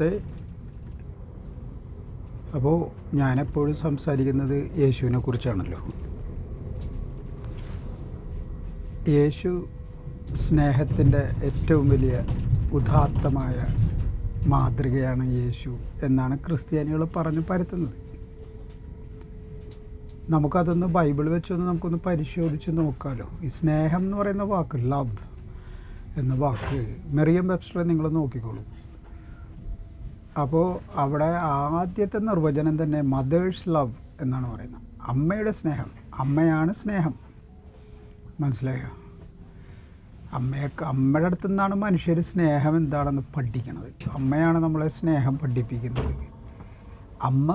നമസ്തേ അപ്പോൾ ഞാനെപ്പോഴും സംസാരിക്കുന്നത് യേശുവിനെ കുറിച്ചാണല്ലോ. യേശു സ്നേഹത്തിന്റെ ഏറ്റവും വലിയ ഉദാത്തമായ മാതൃകയാണ് യേശു എന്നാണ് ക്രിസ്ത്യാനികൾ പറഞ്ഞു പരത്തുന്നത്. നമുക്കതൊന്ന് ബൈബിൾ വെച്ചൊന്ന് നമുക്കൊന്ന് പരിശോധിച്ച് നോക്കാമല്ലോ ഈ സ്നേഹം എന്ന് പറയുന്ന വാക്ക് ലവ് എന്ന വാക്ക് മെറിയം വെബ്സ്റ്ററെ നിങ്ങൾ നോക്കിക്കോളൂ. അപ്പോൾ അവിടെ ആദ്യത്തെ നിർവചനം തന്നെ മദേഴ്സ് ലവ് എന്നാണ് പറയുന്നത്. അമ്മയുടെ സ്നേഹം. അമ്മയാണ് സ്നേഹം. മനസ്സിലായോ? അമ്മയെ അമ്മയുടെ അടുത്ത് നിന്നാണ് മനുഷ്യർ സ്നേഹം എന്താണെന്ന് പഠിക്കുന്നത് അമ്മയാണ് നമ്മളെ സ്നേഹം പഠിപ്പിക്കുന്നത്. അമ്മ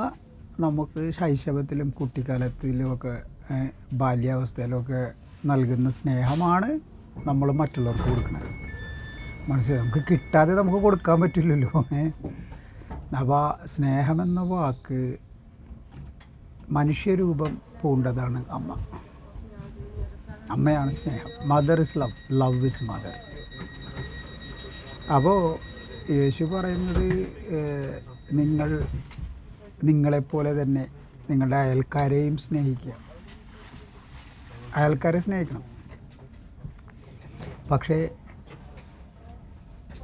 നമുക്ക് ശൈശവത്തിലും കുട്ടിക്കാലത്തിലും ഒക്കെ ഏഹ്, ബാല്യാവസ്ഥയിലുമൊക്കെ നൽകുന്ന സ്നേഹമാണ് നമ്മൾ മറ്റുള്ളവർക്ക് കൊടുക്കുന്നത് മനസ്സിലായി? നമുക്ക് കിട്ടാതെ നമുക്ക് കൊടുക്കാൻ പറ്റില്ലല്ലോ. അപ്പോൾ സ്നേഹമെന്ന വാക്ക് മനുഷ്യരൂപം പൂണ്ടതാണ് അമ്മ. അമ്മയാണ് സ്നേഹം. Mother is love love is mother അപ്പോൾ യേശു പറയുന്നത് നിങ്ങൾ നിങ്ങളെപ്പോലെ തന്നെ നിങ്ങളുടെ അയൽക്കാരെയും സ്നേഹിക്കുക. അയൽക്കാരെ സ്നേഹിക്കണം. പക്ഷേ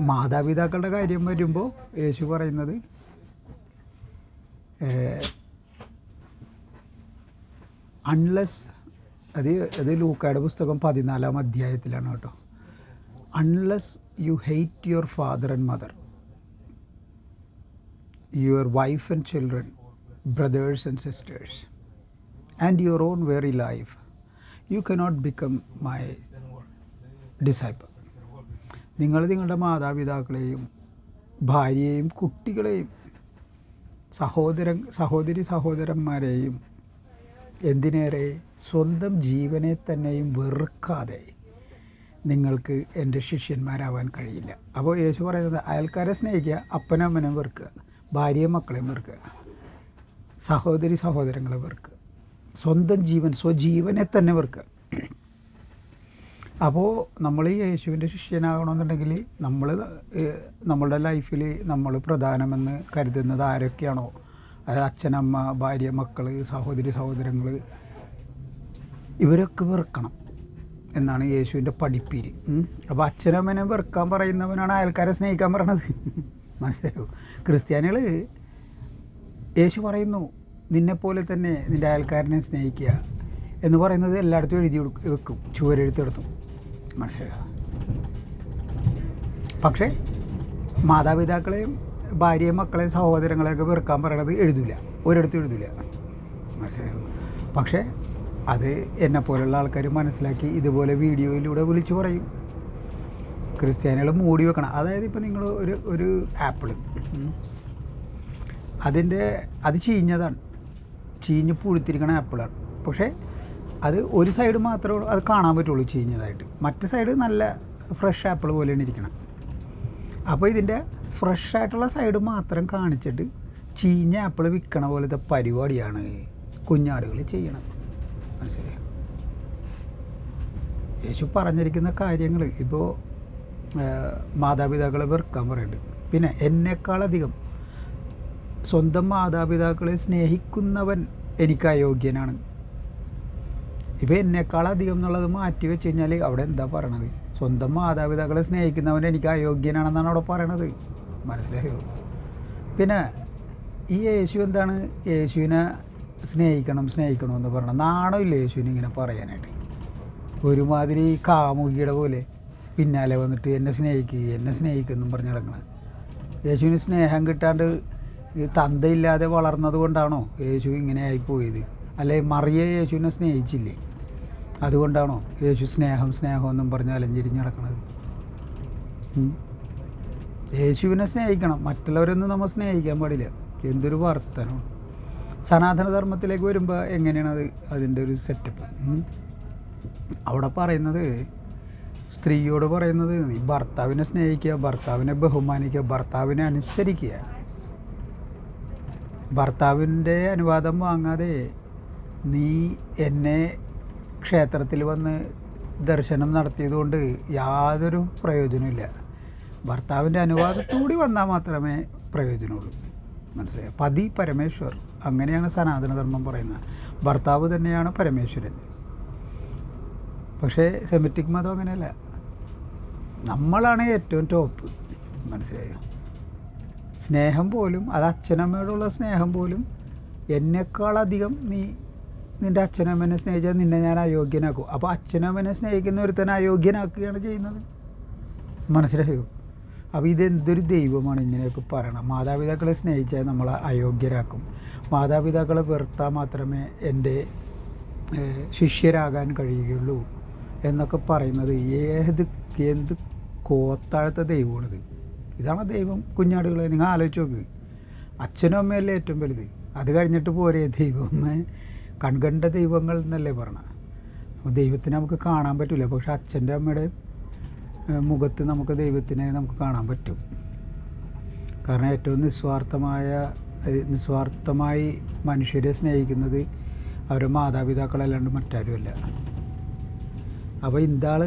മാതാപിതാക്കളുടെ കാര്യം വരുമ്പോൾ യേശു പറയുന്നത് അൺലെസ് അത് അത് ലൂക്കയുടെ പുസ്തകം പതിനാലാം അധ്യായത്തിലാണ് കേട്ടോ. Unless you hate your father and mother your wife and children brothers and sisters and your own very life you cannot become my disciple നിങ്ങൾ നിങ്ങളുടെ മാതാപിതാക്കളെയും ഭാര്യയെയും കുട്ടികളെയും സഹോദരൻ സഹോദരി സഹോദരന്മാരെയും എന്തിനേറെ സ്വന്തം ജീവനെ തന്നെയും വെറുക്കാതെ നിങ്ങൾക്ക് എന്റെ ശിഷ്യന്മാരാവാൻ കഴിയില്ല. അപ്പോൾ യേശു പറയുന്നത് അയൽക്കാരെ സ്നേഹിക്കുക അപ്പനമ്മനെ വെറുക്കുക ഭാര്യയും മക്കളെയും വെറുക്കുക സഹോദരി സഹോദരങ്ങളെ വെറുക്കുക സ്വന്തം ജീവൻ സ്വജീവനെ തന്നെ വെറുക്കുക. അപ്പോൾ നമ്മൾ ഈ യേശുവിന്റെ ശിഷ്യനാകണമെന്നുണ്ടെങ്കിൽ നമ്മൾ നമ്മളുടെ ലൈഫിൽ നമ്മൾ പ്രധാനമെന്ന് കരുതുന്നത് ആരൊക്കെയാണോ? അതായത് അച്ഛനമ്മ ഭാര്യ മക്കൾ സഹോദരി സഹോദരങ്ങൾ ഇവരൊക്കെ വെറുക്കണം എന്നാണ് യേശുവിന്റെ പഠിപ്പീര്. അപ്പോൾ അച്ഛനമ്മനെ വെറുക്കാൻ പറയുന്നവനാണ് അയൽക്കാരെ സ്നേഹിക്കാൻ പറയണത്. മനസ്സിലായോ? ക്രിസ്ത്യാനികൾ യേശു പറയുന്നു നിന്നെപ്പോലെ തന്നെ നിന്റെ അയൽക്കാരനെ സ്നേഹിക്കുക എന്ന് പറയുന്നത് എല്ലായിടത്തും എഴുതി വെക്കും ചുവരെഴുത്തെടുത്തും മനസ്സിലായോ? പക്ഷേ മാതാപിതാക്കളെയും ഭാര്യയും മക്കളെയും സഹോദരങ്ങളെയൊക്കെ വെറുക്കാൻ പറയണത് എഴുതില്ല ഒരിടത്തും എഴുതില്ല മനസ്സിലായോ? പക്ഷേ അത് എന്നെപ്പോലുള്ള ആൾക്കാർ മനസ്സിലാക്കി ഇതുപോലെ വീഡിയോയിലൂടെ വിളിച്ചു പറയും. ക്രിസ്ത്യാനികൾ മൂടി വെക്കണം. അതായത് ഇപ്പോൾ നിങ്ങൾ ഒരു ഒരു ആപ്പിൾ അതിന്റെ അത് ചീഞ്ഞതാണ്. ചീഞ്ഞ് പുഴുത്തിരിക്കണ ആപ്പിളാണ്. പക്ഷേ അത് ഒരു സൈഡ് മാത്രമേ ഉള്ളൂ. അത് കാണാൻ പറ്റുള്ളൂ ചീഞ്ഞതായിട്ട്. മറ്റു സൈഡ് നല്ല ഫ്രഷ് ആപ്പിൾ പോലെയാണ് ഇരിക്കണം അപ്പോൾ ഇതിന്റെ ഫ്രഷ് ആയിട്ടുള്ള സൈഡ് മാത്രം കാണിച്ചിട്ട് ചീഞ്ഞ ആപ്പിൾ വിൽക്കണ പോലത്തെ പരിപാടിയാണ് കുഞ്ഞാടുകൾ ചെയ്യണത്. മനസ്സിലായോ? യേശു പറഞ്ഞിരിക്കുന്ന കാര്യങ്ങൾ ഇപ്പോൾ മാതാപിതാക്കളെ വെറുക്കാൻ പറയുന്നുണ്ട് പിന്നെ എന്നെക്കാളധികം സ്വന്തം മാതാപിതാക്കളെ സ്നേഹിക്കുന്നവൻ എനിക്ക് അയോഗ്യനാണ് ഇപ്പോൾ എന്നെക്കാളധികം എന്നുള്ളത് മാറ്റി വെച്ച് കഴിഞ്ഞാൽ അവിടെ എന്താ പറയണത്? സ്വന്തം മാതാപിതാക്കളെ സ്നേഹിക്കുന്നവൻ എനിക്ക് അയോഗ്യനാണെന്നാണ് അവിടെ പറയണത്. മനസ്സിലായോ? പിന്നെ ഈ യേശു എന്താണ്? യേശുവിനെ സ്നേഹിക്കണം സ്നേഹിക്കണം എന്ന് പറയണം. ഇല്ല യേശുവിന് ഇങ്ങനെ പറയാനായിട്ട്? ഒരുമാതിരി കാമുകിയുടെ പോലെ പിന്നാലെ വന്നിട്ട് എന്നെ സ്നേഹിക്കുക എന്നെ സ്നേഹിക്കുന്നു പറഞ്ഞു നടക്കണം. യേശുവിന് സ്നേഹം കിട്ടാണ്ട് തന്തയില്ലാതെ വളർന്നത് കൊണ്ടാണോ യേശു ഇങ്ങനെ ആയിപ്പോയത് അല്ലെ? മറിയ യേശുവിനെ സ്നേഹിച്ചില്ലേ? അതുകൊണ്ടാണോ യേശു സ്നേഹം സ്നേഹം എന്നും പറഞ്ഞ് അലഞ്ചിരിഞ്ഞ് നടക്കുന്നത് യേശുവിനെ സ്നേഹിക്കണം. മറ്റുള്ളവരൊന്നും നമ്മൾ സ്നേഹിക്കാൻ പാടില്ല. എന്തൊരു വർത്തനമാണ് സനാതനധർമ്മത്തിലേക്ക് വരുമ്പോൾ എങ്ങനെയാണ് അത് അതിന്റെ ഒരു സെറ്റപ്പ് അവിടെ പറയുന്നത് സ്ത്രീയോട് പറയുന്നത് നീ ഭർത്താവിനെ സ്നേഹിക്കുക ഭർത്താവിനെ ബഹുമാനിക്കുക ഭർത്താവിനെ അനുസരിക്കുക. ഭർത്താവിന്റെ അനുവാദം വാങ്ങാതെ നീ എന്നെ ക്ഷേത്രത്തിൽ വന്ന് ദർശനം നടത്തിയതുകൊണ്ട് യാതൊരു പ്രയോജനമില്ല ഭർത്താവിന്റെ അനുവാദത്തോടി വന്നാൽ മാത്രമേ പ്രയോജനമുള്ളൂ. മനസ്സിലായോ? പതി പരമേശ്വർ. അങ്ങനെയാണ് സനാതനധർമ്മം പറയുന്നത്. ഭർത്താവ് തന്നെയാണ് പരമേശ്വരൻ. പക്ഷേ സെമിറ്റിക് മതം അങ്ങനെയല്ല. നമ്മളാണ് ഏറ്റവും ടോപ്പ് മനസ്സിലായോ? സ്നേഹം പോലും അത് അച്ഛനമ്മയോടുള്ള സ്നേഹം പോലും എന്നെക്കാളധികം നീ നിന്റെ അമ്മനെ സ്നേഹിച്ചാൽ നിന്നെ ഞാൻ അയോഗ്യനാക്കും. അപ്പോൾ അമ്മനെ സ്നേഹിക്കുന്ന ഒരുത്തനെ അയോഗ്യനാക്കുകയാണ് ചെയ്യുന്നത്. മനസ്സിലായോ? അപ്പോൾ ഇതെന്തൊരു ദൈവമാണ് ഇങ്ങനെയൊക്കെ പറയണം മാതാപിതാക്കളെ സ്നേഹിച്ചാൽ നമ്മളെ അയോഗ്യരാക്കും. മാതാപിതാക്കളെ വെറുത്താൽ മാത്രമേ എന്റെ ശിഷ്യരാകാൻ കഴിയുകയുള്ളൂ എന്നൊക്കെ പറയുന്നത് ഏത് എന്ത് കോത്താഴത്തെ ദൈവമാണിത്. ഇതാണ് ദൈവം കുഞ്ഞാടുകളെ. നിങ്ങൾ ആലോചിച്ച് നോക്ക്. അച്ഛനും അമ്മയല്ലേ ഏറ്റവും വലുത്. അത് കഴിഞ്ഞിട്ട് പോരേ ദൈവം? കൺകണ്ട ദൈവങ്ങൾ എന്നല്ലേ പറഞ്ഞത് ദൈവത്തിനെ നമുക്ക് കാണാൻ പറ്റില്ല പക്ഷെ അച്ഛന്റെ അമ്മയുടെ മുഖത്ത് നമുക്ക് ദൈവത്തിനെ നമുക്ക് കാണാൻ പറ്റും. കാരണം ഏറ്റവും നിസ്വാർത്ഥമായ നിസ്വാർത്ഥമായി മനുഷ്യരെ സ്നേഹിക്കുന്നത് അവരുടെ മാതാപിതാക്കളല്ലാണ്ട് മറ്റാരുമല്ല. അപ്പോൾ ഇന്താൾ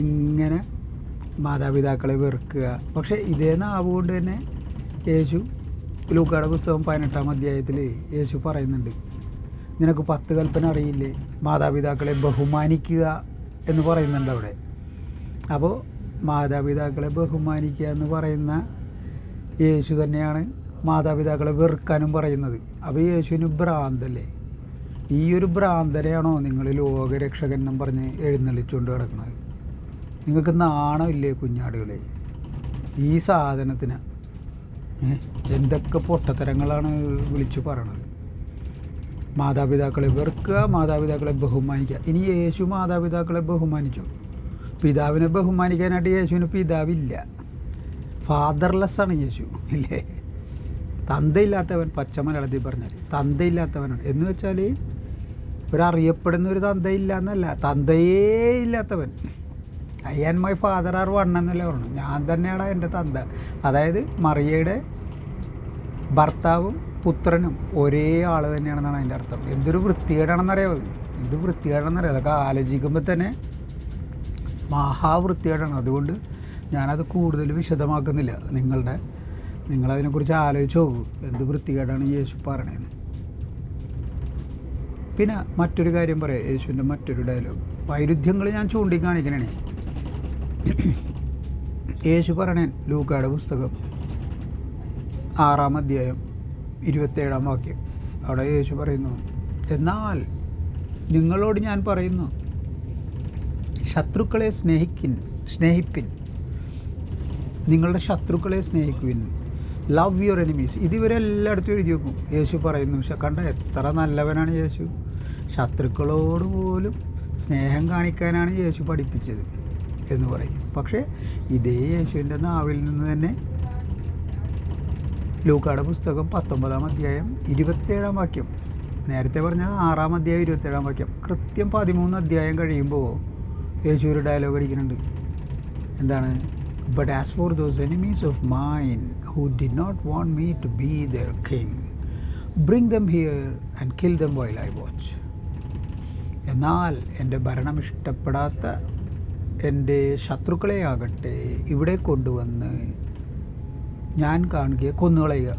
ഇങ്ങനെ മാതാപിതാക്കളെ വെറുക്കുക. പക്ഷേ ഇതേ നാവുകൊണ്ട് തന്നെ യേശു ലൂക്കാടെ പുസ്തകം പതിനെട്ടാം അധ്യായത്തിൽ യേശു പറയുന്നുണ്ട്. നിനക്ക് പത്ത് കൽപ്പന അറിയില്ലേ? മാതാപിതാക്കളെ ബഹുമാനിക്കുക എന്ന് പറയുന്നുണ്ട് അവിടെ. അപ്പോൾ മാതാപിതാക്കളെ ബഹുമാനിക്കുക എന്ന് പറയുന്ന യേശു തന്നെയാണ് മാതാപിതാക്കളെ വെറുക്കാനും പറയുന്നത്. അപ്പോൾ യേശുവിന് ഭ്രാന്തല്ലേ? ഈ ഒരു ഭ്രാന്തരെയാണോ നിങ്ങൾ ലോകരക്ഷകൻ എന്നും പറഞ്ഞ് എഴുന്നള്ളിച്ചുകൊണ്ട് കിടക്കുന്നത് നിങ്ങൾക്ക് നാണമില്ലേ കുഞ്ഞാടുകളെ? ഈ സാധനത്തിന്. എന്തൊക്കെ പൊട്ടത്തരങ്ങളാണ് വിളിച്ചു പറയണത്? മാതാപിതാക്കളെ വെറുക്കുക മാതാപിതാക്കളെ ബഹുമാനിക്കുക. ഇനി യേശു മാതാപിതാക്കളെ ബഹുമാനിച്ചു? പിതാവിനെ ബഹുമാനിക്കാനായിട്ട് യേശുവിന് പിതാവില്ല. ഫാദർലെസ് ആണ് യേശു ഇല്ലേ? തന്തയില്ലാത്തവൻ പച്ച പറഞ്ഞാൽ തന്തയില്ലാത്തവനാണ്. എന്ന് വെച്ചാൽ ഒരറിയപ്പെടുന്ന ഒരു തന്തയില്ല എന്നല്ല തന്തയേ ഇല്ലാത്തവൻ I and my father are one പറഞ്ഞു ഞാൻ തന്നെയാണ് എന്റെ തന്ത. അതായത് മറിയയുടെ ഭർത്താവും പുത്രനും ഒരേ ആൾ തന്നെയാണെന്നാണ് അതിന്റെ അർത്ഥം. എന്തൊരു വൃത്തികേടാണെന്നറിയാമോ? എന്ത് വൃത്തികേടാണെന്നറിയാം? അതൊക്കെ ആലോചിക്കുമ്പോൾ തന്നെ മഹാവൃത്തികേടാണ്. അതുകൊണ്ട് ഞാനത് കൂടുതൽ വിശദമാക്കുന്നില്ല. നിങ്ങളുടെ നിങ്ങളതിനെക്കുറിച്ച് ആലോചിച്ച് നോക്കൂ. എന്ത് വൃത്തികേടാണ് യേശു പറയണതെന്ന് പിന്നെ മറ്റൊരു കാര്യം പറയാം. യേശുവിന്റെ മറ്റൊരു ഡയലോഗ് വൈരുദ്ധ്യങ്ങൾ ഞാൻ ചൂണ്ടിക്കാണിക്കണേ യേശു പറയണേൻ ലൂക്കായുടെ പുസ്തകം ആറാം അധ്യായം ഇരുപത്തേഴാം വാക്യം. അവിടെ യേശു പറയുന്നു എന്നാൽ നിങ്ങളോട് ഞാൻ പറയുന്നു ശത്രുക്കളെ സ്നേഹിക്കിൻ സ്നേഹിപ്പിൻ. നിങ്ങളുടെ ശത്രുക്കളെ സ്നേഹിക്കുവിൻ. ലവ് യുവർ എനിമീസ് ഇതിവരെല്ലായിടത്തും എഴുതി വെക്കും. യേശു പറയുന്നു കണ്ട എത്ര നല്ലവനാണ് യേശു. ശത്രുക്കളോട് പോലും സ്നേഹം കാണിക്കാനാണ് യേശു പഠിപ്പിച്ചത്. എന്ന് പറയും. പക്ഷേ ഇതേ യേശുവിന്റെ നാവിൽ നിന്ന് തന്നെ ലൂക്കാടെ പുസ്തകം പത്തൊമ്പതാം അധ്യായം ഇരുപത്തേഴാം വാക്യം. നേരത്തെ പറഞ്ഞ ആറാം അധ്യായം ഇരുപത്തേഴാം വാക്യം. കൃത്യം പതിമൂന്ന് അധ്യായം കഴിയുമ്പോൾ യേശു ഒരു ഡയലോഗ് അടിക്കുന്നുണ്ട്. എന്താണ്? But as for those enemies of mine who did not want me to be their king bring them here and kill them while I watch എന്നാൽ എന്റെ ഭരണം ഇഷ്ടപ്പെടാത്ത എന്റെ ശത്രുക്കളെ ആകട്ടെ ഇവിടെ കൊണ്ടുവന്ന് ഞാൻ കാണുകയെ കൊന്നുകളയുക.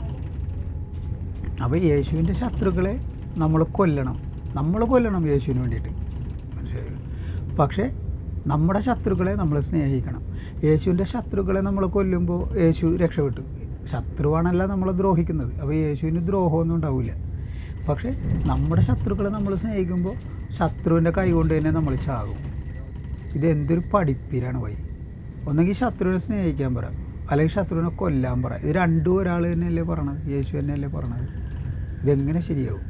അപ്പോൾ യേശുവിന്റെ ശത്രുക്കളെ നമ്മൾ കൊല്ലണം. നമ്മൾ കൊല്ലണം യേശുവിന് വേണ്ടിയിട്ട്. മനസ്സിലായോ? പക്ഷേ നമ്മുടെ ശത്രുക്കളെ നമ്മൾ സ്നേഹിക്കണം. യേശുവിന്റെ ശത്രുക്കളെ നമ്മൾ കൊല്ലുമ്പോൾ യേശു രക്ഷപ്പെട്ടു. ശത്രുവാണല്ല നമ്മൾ ദ്രോഹിക്കുന്നത്. അപ്പോൾ യേശുവിന് ദ്രോഹമൊന്നും ഉണ്ടാവില്ല. പക്ഷേ നമ്മുടെ ശത്രുക്കളെ നമ്മൾ സ്നേഹിക്കുമ്പോൾ ശത്രുവിന്റെ കൈ കൊണ്ട് തന്നെ നമ്മൾ ചാകും. ഇതെന്തൊരു പഠിപ്പിലാണ് വൈ ഒന്നെങ്കിൽ ശത്രുവിനെ സ്നേഹിക്കാൻ പറ. അല്ലെങ്കിൽ ശത്രുവിനെ കൊല്ലാൻ പറ. ഇത് രണ്ടും ഒരാൾ തന്നെയല്ലേ പറയണത്? യേശു തന്നെയല്ലേ പറയണത്? ഇതെങ്ങനെ ശരിയാവും?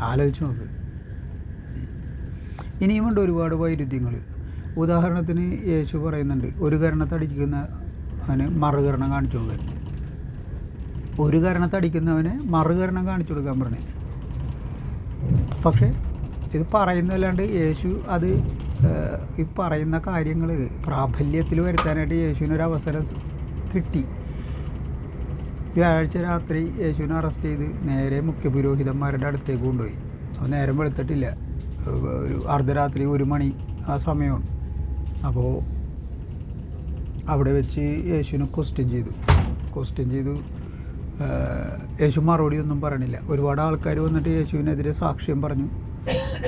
ആലോചിച്ച് നോക്ക്. ഇനിയുമുണ്ട് ഒരുപാട് വൈരുദ്ധ്യങ്ങൾ. ഉദാഹരണത്തിന് യേശു പറയുന്നുണ്ട് ഒരു കരണത്തടിക്കുന്ന അവന് മറുകരണം കാണിച്ചു കൊടുക്കാൻ. ഒരു കരണത്തടിക്കുന്നവന് മറുകരണം കാണിച്ചു കൊടുക്കാൻ പറഞ്ഞു. പക്ഷേ ഇത് പറയുന്നതല്ലാണ്ട് യേശു അത് ഈ പറയുന്ന കാര്യങ്ങൾ പ്രാബല്യത്തിൽ വരുത്താനായിട്ട് യേശുവിനൊരു അവസരം കിട്ടി. വ്യാഴാഴ്ച രാത്രി യേശുവിനെ അറസ്റ്റ് ചെയ്ത് നേരെ മുഖ്യ പുരോഹിതന്മാരുടെ അടുത്തേക്ക് കൊണ്ടുപോയി. അപ്പോൾ നേരം വെളുത്തിട്ടില്ല. ഒരു അർദ്ധരാത്രി ഒരു മണി ആ സമയമാണ്. അപ്പോൾ അവിടെ വെച്ച് യേശുവിനെ ക്വസ്റ്റ്യൻ ചെയ്തു. ക്വസ്റ്റ്യൻ ചെയ്തു. യേശു മറുപടി ഒന്നും പറഞ്ഞില്ല. ഒരുപാട് ആൾക്കാർ വന്നിട്ട് യേശുവിനെതിരെ സാക്ഷ്യം പറഞ്ഞു.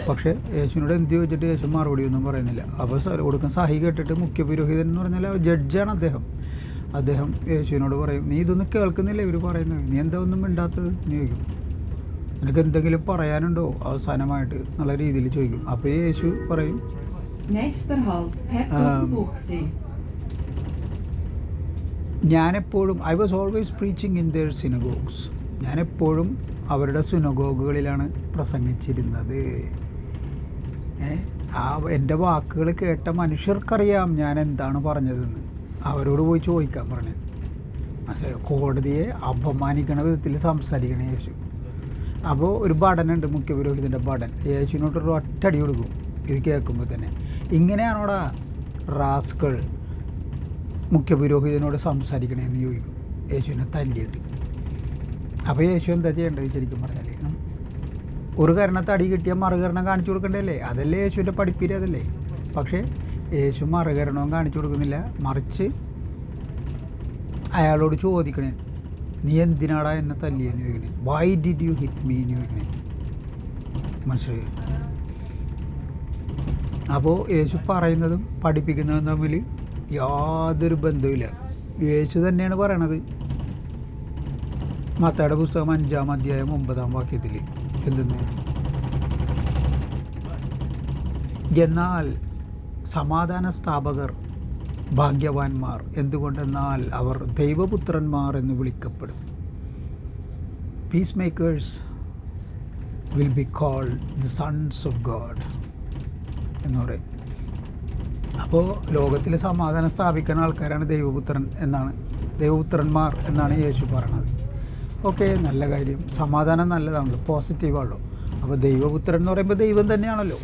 പക്ഷേ യേശുവിനോട് എന്ത് ചോദിച്ചിട്ട് യേശു മറുപടി ഒന്നും പറയുന്നില്ല. അപ്പോൾ കൊടുക്കുന്ന സഹി കേട്ടിട്ട് മുഖ്യ പുരോഹിതൻ എന്ന് പറഞ്ഞാൽ ജഡ്ജാണ് അദ്ദേഹം. അദ്ദേഹം യേശുവിനോട് പറയും നീ ഇതൊന്നും കേൾക്കുന്നില്ല ഇവർ പറയുന്നത്. നീ എന്താ ഒന്നും മിണ്ടാത്തത്? എന്ന് ചോദിക്കും. നിനക്ക് എന്തെങ്കിലും പറയാനുണ്ടോ? അവസാനമായിട്ട് എന്നുള്ള രീതിയിൽ ചോദിക്കും. അപ്പോൾ യേശു പറയും. ഞാനെപ്പോഴും I was always preaching in their synagogues ഞാനെപ്പോഴും അവരുടെ സുനഗോഗുകളിലാണ് പ്രസംഗിച്ചിരുന്നത്. ആ എന്റെ വാക്കുകൾ കേട്ട മനുഷ്യർക്കറിയാം ഞാൻ എന്താണ് പറഞ്ഞതെന്ന്. അവരോട് പോയി ചോദിക്കാൻ പറഞ്ഞത് മനസ്സിലായോ? കോടതിയെ അപമാനിക്കണ വിധത്തിൽ സംസാരിക്കണ യേശു. അപ്പോൾ ഒരു ഭടനുണ്ട് മുഖ്യപുരോഹിതന്റെ ഭടൻ യേശുവിനോട്ട് ഒരു ഒറ്റടി കൊടുക്കും. ഇത് കേൾക്കുമ്പോൾ തന്നെ. ഇങ്ങനെയാണോടാ റാസ്കൾ മുഖ്യപുരോഹിതനോട് സംസാരിക്കണേന്ന് ചോദിക്കും. യേശുവിനെ തല്ലിയിട്ട് അപ്പോൾ യേശു എന്താ ചെയ്യേണ്ടത്? ശരിക്കും പറഞ്ഞാൽ. ഒരു കരണത്ത് അടി കിട്ടിയാൽ മറുകരണം കാണിച്ചു കൊടുക്കണ്ടല്ലേ? അതല്ലേ യേശുവിന്റെ പഠിപ്പീര് അതല്ലേ? പക്ഷേ യേശു മറുകരണവും കാണിച്ചു കൊടുക്കുന്നില്ല. മറിച്ച് അയാളോട് ചോദിക്കണേ നീ എന്തിനാടാ എന്നെ തല്ലിയെന്ന് ചോദിക്കണേ? Why did you hit me എന്ന് ചോദിക്കണേ. മനസ്സിലായി? അപ്പോൾ യേശു പറയുന്നതും പഠിപ്പിക്കുന്നതും തമ്മിൽ യാതൊരു ബന്ധവുമില്ല. യേശു തന്നെയാണ് പറയണത്. മത്തയുടെ പുസ്തകം അഞ്ചാം അധ്യായം ഒമ്പതാം വാക്യത്തിൽ എന്തെന്ന് എന്നാൽ സമാധാന സ്ഥാപകർ ഭാഗ്യവാന്മാർ എന്തുകൊണ്ടെന്നാൽ അവർ ദൈവപുത്രന്മാർ എന്ന് വിളിക്കപ്പെടും. Peace makers will be called the sons of God എന്ന് പറയും. അപ്പോൾ ലോകത്തിൽ സമാധാനം സ്ഥാപിക്കുന്ന ആൾക്കാരാണ് ദൈവപുത്രൻ എന്നാണ് ദൈവപുത്രന്മാർ എന്നാണ് യേശു പറയണത് ഓക്കെ നല്ല കാര്യം. സമാധാനം നല്ലതാണല്ലോ. പോസിറ്റീവാണല്ലോ. അപ്പോൾ ദൈവപുത്രൻ എന്ന് പറയുമ്പോൾ ദൈവം തന്നെയാണല്ലോ.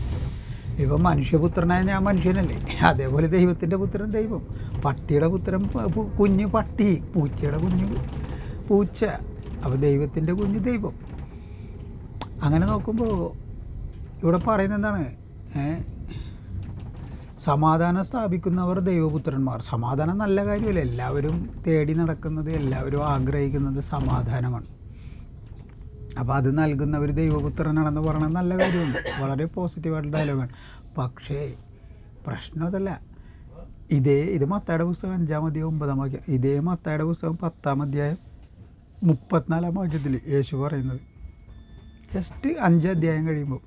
ഇപ്പം മനുഷ്യപുത്രനായ ഞാൻ മനുഷ്യനല്ലേ. അതേപോലെ ദൈവത്തിന്റെ പുത്രൻ ദൈവം. പട്ടിയുടെ പുത്രൻ കുഞ്ഞ് പട്ടി. പൂച്ചയുടെ കുഞ്ഞ് പൂച്ച. അപ്പോൾ ദൈവത്തിന്റെ കുഞ്ഞ് ദൈവം. അങ്ങനെ നോക്കുമ്പോൾ ഇവിടെ പറയുന്നത് എന്താണ്? സമാധാനം സ്ഥാപിക്കുന്നവർ ദൈവപുത്രന്മാർ. സമാധാനം നല്ല കാര്യമല്ല? എല്ലാവരും തേടി നടക്കുന്നത് എല്ലാവരും ആഗ്രഹിക്കുന്നത് സമാധാനമാണ്. അപ്പോൾ അത് നൽകുന്നവർ ദൈവപുത്രനാണെന്ന് പറയുന്നത് നല്ല കാര്യമാണ്. വളരെ പോസിറ്റീവായിട്ടുള്ള ഡയലോഗാണ് പക്ഷേ പ്രശ്നം അതല്ല. ഇതേ ഇത് മത്തായുടെ പുസ്തകം അഞ്ചാം അധ്യായം ഒമ്പതാം വാക്യം. ഇതേ മത്തായുടെ പുസ്തകം പത്താം അധ്യായം മുപ്പത്തിനാലാം വാക്യത്തിൽ യേശു പറയുന്നത്. ജസ്റ്റ് അഞ്ചാം അധ്യായം കഴിയുമ്പോൾ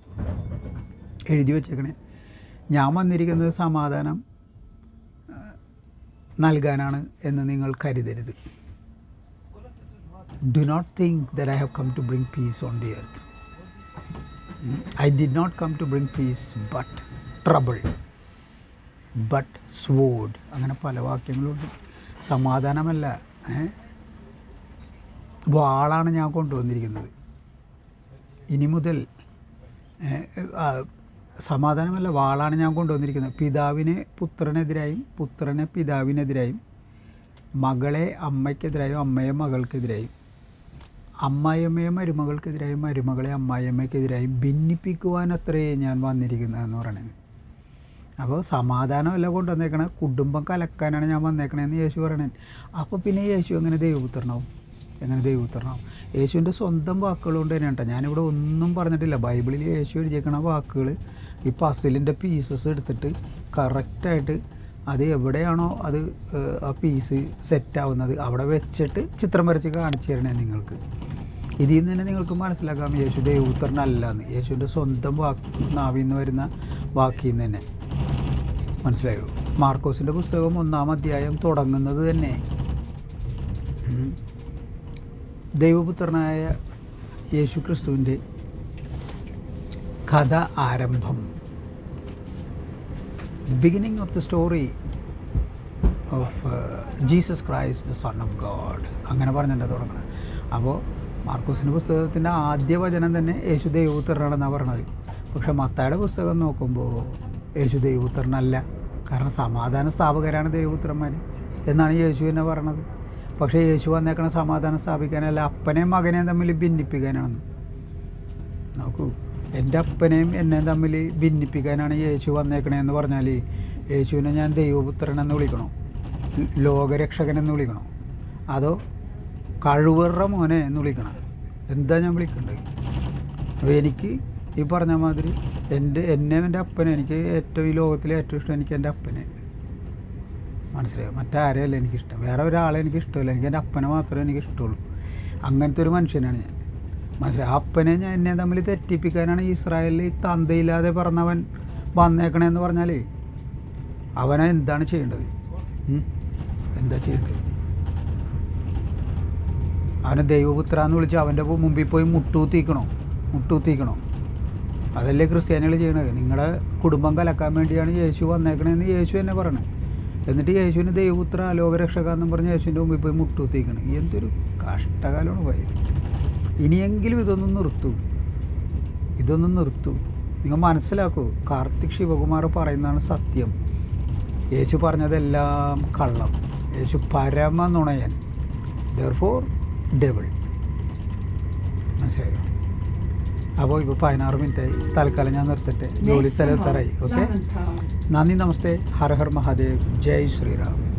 എഴുതി വെച്ചേക്കണേ. ഞാൻ വന്നിരിക്കുന്നത് സമാധാനം നൽകാനാണ് എന്ന് നിങ്ങൾ കരുതരുത്. Do not think that I have come to bring peace on the earth I did not come to bring peace but trouble but sword അങ്ങനെ പല വാക്യങ്ങളുണ്ട്. സമാധാനമല്ല? വാളാണ് ഞാൻ കൊണ്ടുവന്നിരിക്കുന്നത്. ഇനി മുതൽ സമാധാനമല്ല വാളാണ് ഞാൻ കൊണ്ടുവന്നിരിക്കുന്നത്. പിതാവിനെ പുത്രനെതിരായും പുത്രനെ പിതാവിനെതിരായും മകളെ അമ്മയ്ക്കെതിരായും അമ്മയെ മകൾക്കെതിരായും അമ്മായിയമ്മയെ മരുമകൾക്കെതിരായും മരുമകളെ അമ്മായിയമ്മയ്ക്കെതിരായും ഭിന്നിപ്പിക്കുവാൻ അത്രേ ഞാൻ വന്നിരിക്കുന്നതെന്ന് പറയണത് അപ്പോൾ സമാധാനമല്ല കൊണ്ടുവന്നേക്കണേ കുടുംബം കലക്കാനാണ് ഞാൻ വന്നേക്കണേന്ന് യേശു പറയണേ. അപ്പോൾ പിന്നെ യേശു എങ്ങനെ ദൈവപുത്രനാവും? എങ്ങനെ ദൈവപുത്രനാവും? യേശുവിന്റെ സ്വന്തം വാക്കുകൾ കൊണ്ട് തന്നെ കേട്ടോ. ഞാനിവിടെ ഒന്നും പറഞ്ഞിട്ടില്ല. ബൈബിളിൽ യേശു എഴുതിയേക്കണ വാക്കുകൾ ഈ പസിലിന്റെ പീസസ് എടുത്തിട്ട് കറക്റ്റായിട്ട് അത് എവിടെയാണോ അത് ആ പീസ് സെറ്റാവുന്നത് അവിടെ വെച്ചിട്ട് ചിത്രം വരച്ച് കാണിച്ചു തരണേ നിങ്ങൾക്ക്. ഇതിൽ നിന്ന് തന്നെ നിങ്ങൾക്ക് മനസ്സിലാക്കാം യേശു ദൈവപുത്രനല്ല എന്ന് യേശുവിന്റെ സ്വന്തം വാക്ക് നാവിൽ നിന്ന് വരുന്ന വാക്കിൽ നിന്ന് തന്നെ. മനസ്സിലായോ? മാർക്കോസിന്റെ പുസ്തകം ഒന്നാം അധ്യായം തുടങ്ങുന്നത് തന്നെ. ദൈവപുത്രനായ യേശു ക്രിസ്തുവിന്റെ കഥ ആരംഭം. Beginning of the story of Jesus Christ the son of God അങ്ങനെ പറഞ്ഞിട്ട് തുടങ്ങണം. അപ്പോൾ മാർക്കോസിന്റെ പുസ്തകത്തിന്റെ ആദ്യ വചനം തന്നെ യേശു ദൈവപുത്രനാണെന്നാണ് പറഞ്ഞത്. പക്ഷേ മത്തായുടെ പുസ്തകം നോക്കുമ്പോൾ യേശു ദൈവപുത്രനല്ല കാരണം സമാധാന സ്ഥാപകരാണ് ദൈവപുത്രന്മാർ എന്നാണ് യേശു എന്നെ പറഞ്ഞത്. പക്ഷേ യേശു വന്നേക്കണ സമാധാനം സ്ഥാപിക്കാനല്ല അപ്പനെയും മകനെയും തമ്മിൽ ഭിന്നിപ്പിക്കാനാണെന്ന്. നോക്കൂ. എന്റെ അപ്പനെയും എന്നെയും തമ്മിൽ ഭിന്നിപ്പിക്കാനാണ് യേശു വന്നേക്കണേന്ന് പറഞ്ഞാൽ യേശുവിനെ ഞാൻ ദൈവപുത്രൻ എന്ന് വിളിക്കണോ? ലോകരക്ഷകൻ എന്ന് വിളിക്കണോ? അതോ കഴിവറ മോനെ എന്ന് വിളിക്കണം? എന്താ ഞാൻ വിളിക്കേണ്ടത് അപ്പോൾ എനിക്ക് ഈ പറഞ്ഞ മാതിരി എന്റെ എന്നെ എന്റെ അപ്പനെ എനിക്ക് ഏറ്റവും ഈ ലോകത്തിലെ ഏറ്റവും ഇഷ്ടം എനിക്ക് എന്റെ അപ്പനെ. മനസ്സിലായോ? മറ്റാരെയല്ല എനിക്കിഷ്ടം. വേറെ ഒരാളെ എനിക്ക് ഇഷ്ടമില്ല എനിക്ക് എന്റെ അപ്പനെ മാത്രമേ എനിക്ക് ഇഷ്ടമുള്ളൂ അങ്ങനത്തെ ഒരു മനുഷ്യനാണ് ഞാൻ. മനസ്സിലായി. അപ്പനെ എന്നെ തമ്മിൽ തെറ്റിപ്പിക്കാനാണ് ഇസ്രായേലിൽ തന്തയില്ലാതെ പറഞ്ഞവൻ വന്നേക്കണേന്ന് പറഞ്ഞാലേ അവനെ എന്താണ് ചെയ്യേണ്ടത്? എന്താ ചെയ്യേണ്ടത്? അവനെ ദൈവപുത്ര എന്ന് വിളിച്ച് അവന്റെ മുമ്പിൽ പോയി മുട്ടൂത്തിക്കണോ മുട്ടൂത്തിക്കണോ അതല്ലേ ക്രിസ്ത്യാനികൾ ചെയ്യണത്? നിങ്ങളുടെ കുടുംബം കലക്കാൻ വേണ്ടിയാണ് യേശു വന്നേക്കണതെന്ന് യേശു എന്നെ പറയണേ. എന്നിട്ട് യേശുവിന് ദൈവപുത്ര ലോകരക്ഷക എന്നും പറഞ്ഞ് യേശുവിന്റെ മുമ്പിൽ പോയി മുട്ടൂത്തിക്കണം എന്തൊരു കഷ്ടകാലമാണ് പോയത്. ഇനിയെങ്കിലും ഇതൊന്നും നിർത്തൂ. ഇതൊന്നും നിർത്തൂ. നിങ്ങൾ മനസ്സിലാക്കൂ കാർത്തിക് ശിവകുമാർ പറയുന്നതാണ് സത്യം. യേശു പറഞ്ഞതെല്ലാം കള്ളം. യേശു പരമ നുണയൻ. ദർഫോർ ഡബിൾ മനസ്സിലായോ? അപ്പോൾ ഇപ്പോൾ പതിനാറ് മിനിറ്റായി തൽക്കാലം ഞാൻ നിർത്തട്ടെ. ജോലി സ്ഥലം സ്ഥലത്തറായി halt, ഓക്കെ നന്ദി നമസ്തേ. ഹർ ഹർ മഹാദേവ്. ജയ് ശ്രീറാം